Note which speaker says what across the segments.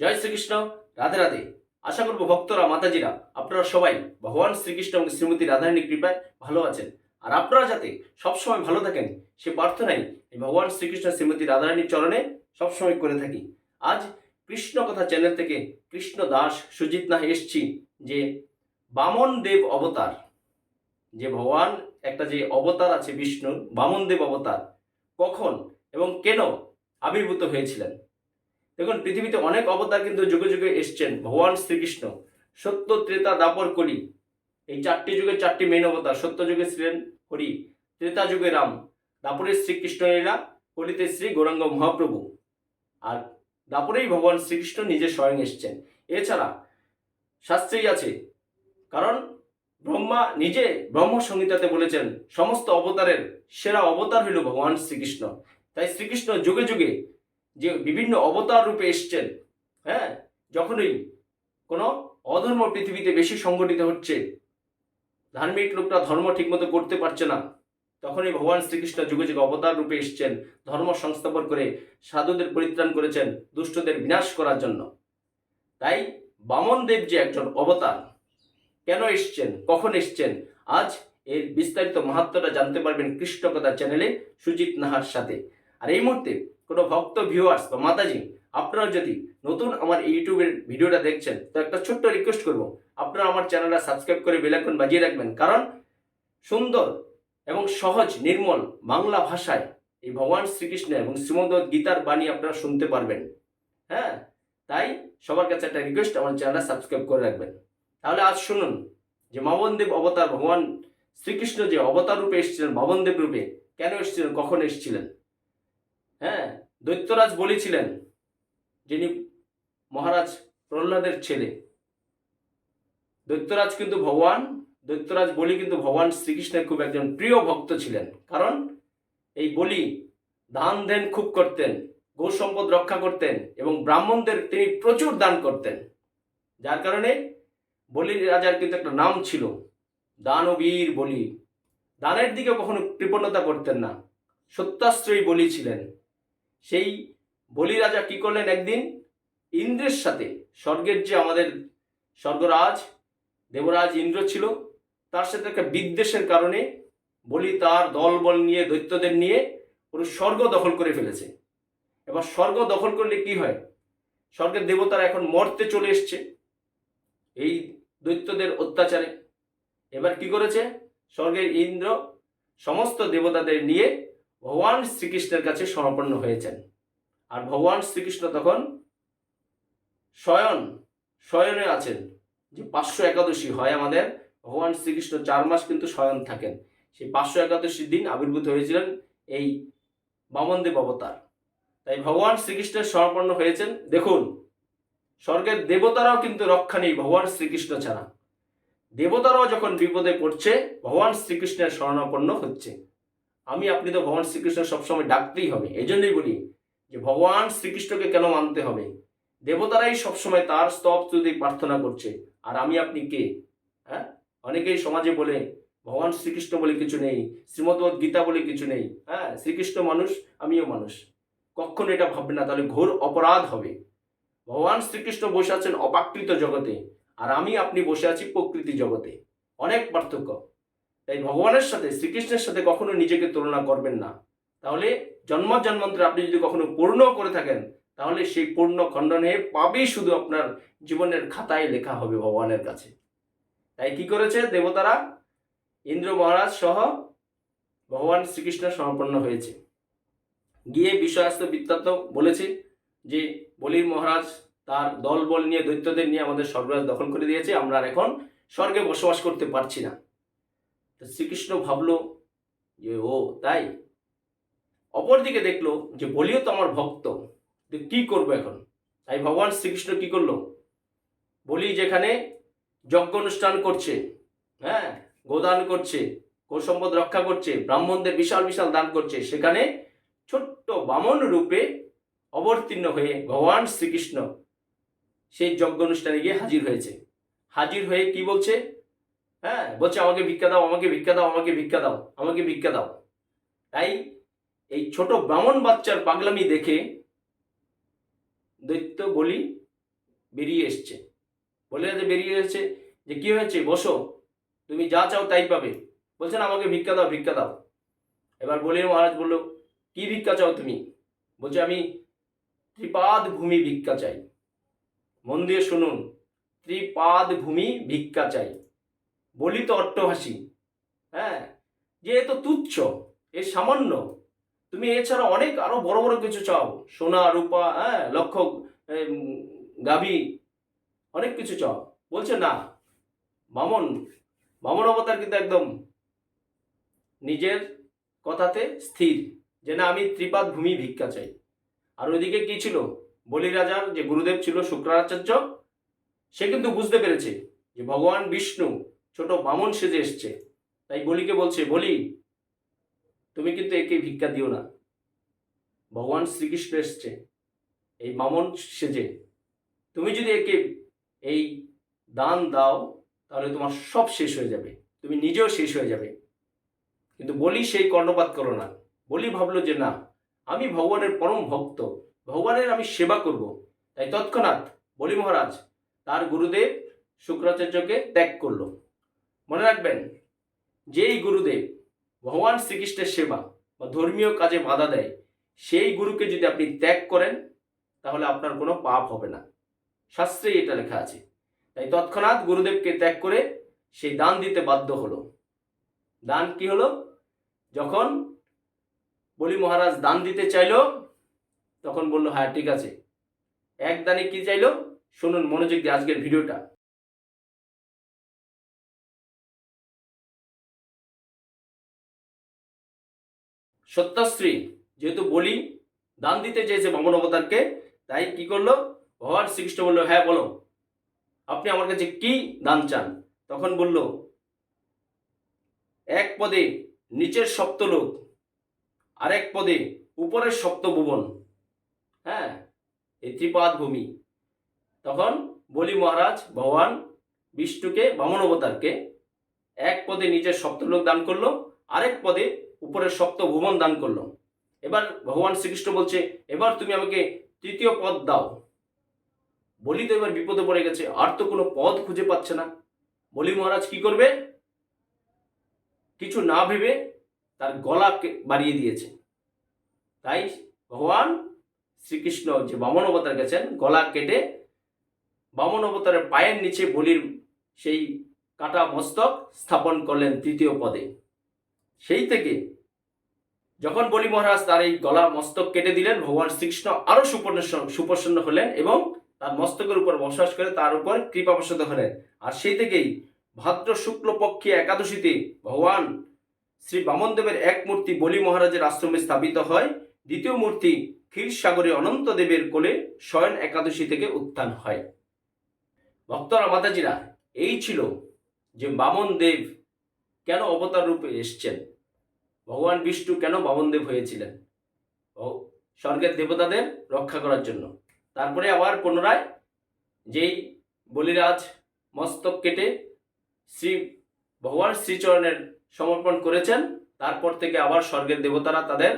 Speaker 1: জয় শ্রীকৃষ্ণ, রাধে রাধে। আশা করব ভক্তরা, মাতাজিরা, আপনারা সবাই ভগবান শ্রীকৃষ্ণ এবং শ্রীমতী রাধারানীর কৃপায় ভালো আছেন। আর আপনারা যাতে সবসময় ভালো থাকেন, সে প্রার্থনাই ভগবান শ্রীকৃষ্ণ শ্রীমতী রাধারানীর চরণে সবসময় করে থাকি। আজ কৃষ্ণ কথা চ্যানেল থেকে কৃষ্ণ দাস সুজিত নাহ এসছি যে বামন দেব অবতার, যে ভগবান একটা যে অবতার আছে বিষ্ণুর, বামন দেব অবতার, কখন এবং কেন আবির্ভূত হয়েছিলেন? দেখুন, পৃথিবীতে অনেক অবতার কিন্তু যুগে যুগে এসছেন। ভগবান শ্রীকৃষ্ণ, সত্য, ত্রেতা, দাপর, কলি। এই চারটি যুগে চারটি মেন অবতার। সত্য যুগে ছিলেন হরি, ত্রেতা যুগে রাম, দাপরে শ্রীকৃষ্ণ লীলা কলিতে শ্রী গৌরাঙ্গ মহাপ্রভু। আর দাপরেই ভগবান শ্রীকৃষ্ণ নিজে স্বয়ং এসছেন। এছাড়া শাস্ত্রেই আছে, কারণ ব্রহ্মা নিজে ব্রহ্ম সংহিতাতে বলেছেন, সমস্ত অবতারের সেরা অবতার হইল ভগবান শ্রীকৃষ্ণ। তাই শ্রীকৃষ্ণ যুগে যুগে যে বিভিন্ন অবতার রূপে এসছেন হ্যাঁ? যখনই কোনো অধর্ম পৃথিবীতে বেশি সংগঠিত হচ্ছে, ধার্মিক লোকরা ধর্ম ঠিকমতো করতে পারছে না, তখনই ভগবান শ্রীকৃষ্ণ যুগে যুগে অবতার রূপে এসছেন, ধর্ম সংস্থাপন করে সাধুদের পরিত্রাণ করেছেন, দুষ্টদের বিনাশ করার জন্য। তাই বামন দেব যে একজন অবতার, কেন এসছেন, কখন এসছেন, আজ এর বিস্তারিত মাহাত্মটা জানতে পারবেন কৃষ্ণকথা চ্যানেলে সুজিত নাহার সাথে। আর এই মুহূর্তে কোনো ভক্ত ভিউয়ার্স বা মাতাজি আপনারা যদি নতুন আমার ইউটিউবের ভিডিওটা দেখছেন, তো একটা ছোট্ট রিকোয়েস্ট করব। আপনারা আমার চ্যানেলটা সাবস্ক্রাইব করে বেলাইকন বাজিয়ে রাখবেন। কারণ সুন্দর এবং সহজ, নির্মল বাংলা ভাষায় এই ভগবান শ্রীকৃষ্ণ এবং শ্রীমদ গীতার বাণী আপনারা শুনতে পারবেন। হ্যাঁ? তাই সবার কাছে একটা রিকোয়েস্ট আমার চ্যানেলটা সাবস্ক্রাইব করে রাখবেন। তাহলে আজ শুনুন যে মামনদেব অবতার ভগবান শ্রীকৃষ্ণ যে অবতার রূপে এসেছিলেন, মামনদেব রূপে কেন এসেছিলেন, কখন এসেছিলেন? হ্যাঁ? দৈত্যরাজ বলেছিলেন যিনি মহারাজ প্রহ্লাদের ছেলে। দৈত্যরাজ কিন্তু ভগবান, দৈত্যরাজ বলি কিন্তু ভগবান শ্রীকৃষ্ণের খুব একজন প্রিয় ভক্ত ছিলেন। কারণ এই বলি দান দেন, খুব করতেন গো সম্পদ রক্ষা করতেন এবং ব্রাহ্মণদের তিনি প্রচুর দান করতেন। যার কারণে বলি রাজার কিন্তু একটা নাম ছিল, দানবীর বলি। দানের দিকে কখনো কৃপণতা করতেন না। সত্যাশ্রয়ী বলি ছিলেন। সেই বলি রাজা কি করলেন একদিন? ইন্দ্রের সাথে, স্বর্গের যে আমাদের স্বর্গরাজ, দেবরাজ ইন্দ্র ছিল, তার সাথে একটা বিদ্বেষের কারণে বলি তার দলবল নিয়ে, দৈত্যদের নিয়ে পুরো স্বর্গ দখল করে ফেলেছে। এবার স্বর্গ দখল করলে কি হয়? স্বর্গের দেবতারা এখন মর্তে চলে এসছে, এই দৈত্যদের অত্যাচারে। এবার কি করেছে? স্বর্গের ইন্দ্র সমস্ত দেবতাদের নিয়ে ভগবান শ্রীকৃষ্ণের কাছে সমর্পন্ন হয়েছেন। আর ভগবান শ্রীকৃষ্ণ তখন শয়ন শয়নে আছেন। যে পাঁচশো একাদশী হয় আমাদের, ভগবান শ্রীকৃষ্ণ চার মাস কিন্তু শয়ন থাকেন। সেই পাঁচশো একাদশীর দিন আবির্ভূত হয়েছিলেন এই বামনদেব অবতার। তাই ভগবান শ্রীকৃষ্ণের সমর্পন্ন হয়েছেন। দেখুন, স্বর্গের দেবতারাও কিন্তু রক্ষা নেই ভগবান শ্রীকৃষ্ণ ছাড়া। দেবতারাও যখন বিপদে পড়ছে, ভগবান শ্রীকৃষ্ণের শরণাপন্ন হচ্ছে। আমি, আপনি তো ভগবান শ্রীকৃষ্ণ সবসময় ডাকতেই হবে। এই জন্যই বলি যে, ভগবান শ্রীকৃষ্ণকে কেন মানতে হবে? দেবতারাই সবসময় তার স্তব স্তুতি প্রার্থনা করছে। আর আমি, আপনি কে? হ্যাঁ? অনেকেই সমাজে বলে, ভগবান শ্রীকৃষ্ণ বলে কিছু নেই, শ্রীমদ্ভগবত গীতা বলে কিছু নেই। হ্যাঁ শ্রীকৃষ্ণ মানুষ, আমিও মানুষ। কখনো এটা ভাববে না, তাহলে ঘোর অপরাধ হবে। ভগবান শ্রীকৃষ্ণ বসে আছেন অপাকৃত জগতে, আর আমি, আপনি বসে আছি প্রকৃতি জগতে। অনেক পার্থক্য। তাই ভগবানের সাথে, শ্রীকৃষ্ণের সাথে কখনো নিজেকে তুলনা করবেন না। তাহলে জন্ম জন্মান্তরে আপনি যদি কখনো পূর্ণ করে থাকেন, তাহলে সেই পূর্ণ খণ্ডনে পাবেই শুধু আপনার জীবনের খাতায় লেখা হবে ভগবানের কাছে। তাই কি করেছে দেবতারা? ইন্দ্র মহারাজ সহ ভগবান শ্রীকৃষ্ণ সম্পন্ন হয়েছে। গিয়ে বিষয়াস্ত বৃত্তান্ত বলেছে যে, বলির মহারাজ তার দলবল নিয়ে দৈত্যদের নিয়ে আমাদের স্বর্গরাজ দখল করে দিয়েছে, আমরা আর এখন স্বর্গে বসবাস করতে পারছি না। তো শ্রীকৃষ্ণ ভাবলো যে, ও, তাই? অপরদিকে দেখল যে, বলিও তো আমার ভক্ত কি করব এখন? তাই ভগবান শ্রীকৃষ্ণ কি করল? বলি যেখানে যজ্ঞ অনুষ্ঠান করছে হ্যাঁ গোদান করছে গোসম্পদ রক্ষা করছে, ব্রাহ্মণদের বিশাল বিশাল দান করছে, সেখানে ছোট্ট বামন রূপে অবতীর্ণ হয়ে ভগবান শ্রীকৃষ্ণ সেই যজ্ঞ অনুষ্ঠানে গিয়ে হাজির হয়েছে। হাজির হয়ে কি বলছে? হ্যাঁ বলছে আমাকে ভিক্ষা দাও, আমাকে ভিক্ষা দাও, আমাকে ভিক্ষা দাও, আমাকে ভিক্ষা দাও। তাই এই ছোট ব্রাহ্মণ বাচ্চার পাগলামি দেখে দৈত্য বলি বেরিয়ে এসছে। বলে যে বেরিয়ে এসেছে যে কি হয়েছে? বসো, তুমি যা চাও তাই পাবে। বলছেন আমাকে ভিক্ষা দাও ভিক্ষা দাও। এবার বলির মহারাজ বলল, কি ভিক্ষা চাও তুমি? বলছে, আমি ত্রিপাদ ভূমি ভিক্ষা চাই। মন দিয়ে শুনুন, ত্রিপাদ ভূমি ভিক্ষা চাই। বলি তো অট্টহাসি হ্যাঁ? যে এ তো তুচ্ছ, এ সামান্য। তুমি এছাড়া অনেক আরও বড় বড় কিছু চাও। সোনা, রূপা হ্যাঁ লক্ষ গাভী, অনেক কিছু চাও। বলছে না। বামন বামন অবতার কিন্তু একদম নিজের কথাতে স্থির। যে না, আমি ত্রিপাদ ভূমি ভিক্ষা চাই। আর ওইদিকে কি ছিল? বলি রাজার যে গুরুদেব ছিল, শুক্রাচার্য, সে কিন্তু বুঝতে পেরেছে যে ভগবান বিষ্ণু ছোট বামন সেজে এসছে। তাই বলিকে বলছে, বলি, তুমি কিন্তু একে ভিক্ষা দিও না। ভগবান শ্রীকৃষ্ণ এসছে, এই বামন সেজে। তুমি যদি একে এই দান দাও, তাহলে তোমার সব শেষ হয়ে যাবে। তুমি নিজেও শেষ হয়ে যাবে। কিন্তু বলি সেই কর্ণপাত করো না। বলি ভাবলো যে না, আমি ভগবানের পরম ভক্ত। ভগবানের আমি সেবা করব। তাই তৎক্ষণাৎ বলি মহারাজ, তার গুরুদেব শুক্রাচার্যকে ত্যাগ করল। মনে রাখবেন, যেই গুরুদেব ভগবান শ্রীকৃষ্ণের সেবা বা ধর্মীয় কাজে বাধা দেয়, সেই গুরুকে যদি আপনি ত্যাগ করেন, তাহলে আপনার কোনো পাপ হবে না। শাস্ত্রেই এটা লেখা আছে। তাই তৎক্ষণাৎ গুরুদেবকে ত্যাগ করে সেই দান দিতে বাধ্য হলো। দান কি হলো? যখন বলি মহারাজ দান দিতে চাইলো, তখন বলল হ্যাঁ ঠিক আছে। এক দানে কি চাইলো? শুনুন মনোযোগ দিয়ে আজকের ভিডিওটা। সত্যাশ্রী, যেহেতু বলি, দান দিতে চেয়েছে বামন অবতারকে, তাই কি করল? ভগবান শ্রীকৃষ্ণ বলল হ্যাঁ বলো। আপনি আমার কাছে কি দান চান? তখন বলল, এক পদে নিচের সপ্তলোক আরেক পদে উপরের সপ্তভুবন হ্যাঁ এই ত্রিপাদ ভূমি। তখন বলি মহারাজ, ভগবান বিষ্ণুকে, বামন অবতারকে, এক পদে নিচের সপ্তলোক দান করল, আরেক পদে উপরের শক্ত ভুবন দান করল। এবার ভগবান শ্রীকৃষ্ণ বলছে, এবার তুমি আমাকে তৃতীয় পদ দাও। বলি তো এবার বিপদে পড়ে গেছে, আর তো কোনো পদ খুঁজে পাচ্ছে না। বলি মহারাজ, কি করবে? কিছু না ভেবে তার গলা বাড়িয়ে দিয়েছে। তাই ভগবান শ্রীকৃষ্ণ যে বামন অবতার গেছেন, গলা কেটে বামন অবতারের পায়ের নিচে বলির সেই কাটা মস্তক স্থাপন করলেন তৃতীয় পদে। সেই থেকে যখন বলি মহারাজ, তার এই গলা মস্তক কেটে দিলেন, ভগবান শ্রীকৃষ্ণ আরও সুপর্ণ সুপ্রসন্ন হলেন এবং তার মস্তকের উপর বসবাস করে তার উপর কৃপাবশত হলেন। আর সেই থেকেই ভাদ্র শুক্লপক্ষে একাদশীতে ভগবান শ্রী বামনদেবের এক মূর্তি বলি মহারাজের আশ্রমে স্থাপিত হয়। দ্বিতীয় মূর্তি ক্ষীরসাগরে অনন্ত দেবের কোলে শয়ন একাদশী থেকে উত্থান হয়। ভক্তরা, মাতাজিরা, এই ছিল যে বামন দেব কেন অবতার রূপে এসছেন? ভগবান বিষ্ণু কেন বামনদেব হয়েছিলেন? ও, স্বর্গের দেবতাদের রক্ষা করার জন্য। তারপরে আবার পুনরায় যেই বলিরাজ মস্তক কেটে শ্রী, ভগবান শ্রীচরণের সমর্পণ করেছেন, তারপর থেকে আবার স্বর্গের দেবতারা তাদের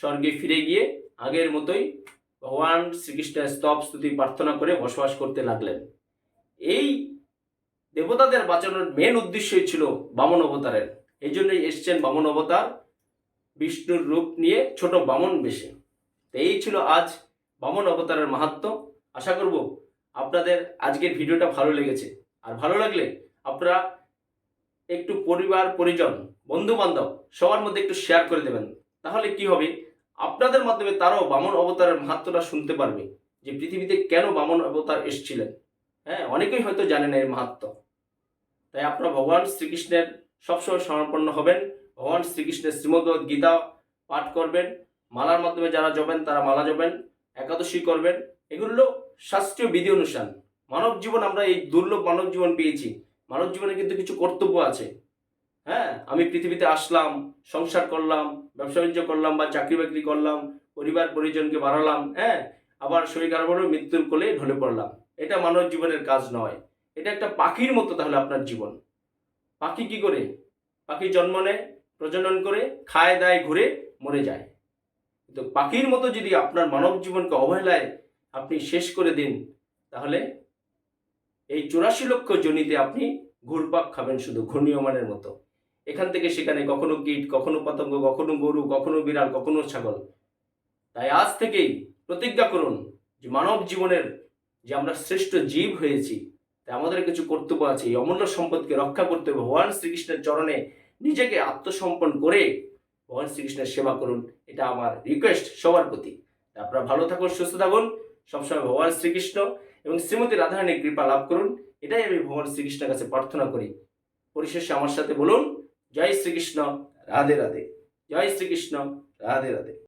Speaker 1: স্বর্গে ফিরে গিয়ে আগের মতোই ভগবান শ্রীকৃষ্ণের স্তব স্তুতি প্রার্থনা করে বসবাস করতে লাগলেন। এই দেবতাদের বাঁচানোর মেন উদ্দেশ্যই ছিল বামন অবতারের। এই জন্যই এসছেন বামন অবতার বিষ্ণুর রূপ নিয়ে ছোট বামন বেশে। তো এই ছিল আজ বামন অবতারের মাহাত্ম। আশা করব আপনাদের আজকের ভিডিওটা ভালো লেগেছে। আর ভালো লাগলে আপনারা একটু পরিবার, পরিজন বন্ধু বান্ধব সবার মধ্যে একটু শেয়ার করে দেবেন। তাহলে কি হবে? আপনাদের মাধ্যমে তারাও বামন অবতারের মাহাত্মটা শুনতে পারবে যে পৃথিবীতে কেন বামন অবতার এসেছিলেন। হ্যাঁ অনেকেই হয়তো জানেন এর মাহাত্ম। তাই আপনারা ভগবান শ্রীকৃষ্ণের সবসময় সমর্পন্ন হবেন, ভগবান শ্রীকৃষ্ণের শ্রীমদ গীতা পাঠ করবেন, মালার মাধ্যমে যারা যাবেন তারা মালা যাবেন একাদশী করবেন, এগুলো শাস্ত্রীয় বিধি অনুষ্ঠান মানব জীবন আমরা এই দুর্লভ মানব জীবন পেয়েছি। মানব জীবনে কিন্তু কিছু কর্তব্য আছে। হ্যাঁ আমি পৃথিবীতে আসলাম, সংসার করলাম, ব্যবসা বাণিজ্য করলাম বা চাকরি বাকরি করলাম, পরিবার পরিজনকে বাড়ালাম হ্যাঁ আবার শরীর খারাপ মৃত্যুর কোলে ঢলে পড়লাম। এটা মানব জীবনের কাজ নয়। এটা একটা পাখির মতো তাহলে আপনার জীবন। পাখি কি করে? পাখি জন্ম নেয়, প্রজনন করে, খায়, দায়, ঘুরে, মরে যায়। তো পাখির মতো যদি আপনার মানব জীবনকে অবহেলায় আপনি শেষ করে দিন, তাহলে এই চুরাশি লক্ষ জনিতে আপনি ঘুরপাক খাবেন শুধু ঘূর্ণীয়মানের মতো। এখান থেকে সেখানে কখনো কীট, কখনো পতঙ্গ, কখনো গরু, কখনো বিড়াল, কখনো ছাগল। তাই আজ থেকেই প্রতিজ্ঞা করুন যে মানব জীবনের যে আমরা শ্রেষ্ঠ জীব হয়েছি আমাদের কিছু কর্তব্য আছে। এই অমূল্য সম্পদকে রক্ষা করতে হবে। ভগবান শ্রীকৃষ্ণের চরণে নিজেকে আত্মসম্পন্ন করে ভগবান শ্রীকৃষ্ণের সেবা করুন। এটা আমার রিকোয়েস্ট সবার প্রতি। আপনারা ভালো থাকুন, সুস্থ থাকুন। সবসময় ভগবান শ্রীকৃষ্ণ এবং শ্রীমতী রাধারানীর কৃপা লাভ করুন। এটাই আমি ভগবান শ্রীকৃষ্ণের কাছে প্রার্থনা করি। পরিশেষে আমার সাথে বলুন, জয় শ্রীকৃষ্ণ, রাধে রাধে। জয় শ্রীকৃষ্ণ, রাধে রাধে।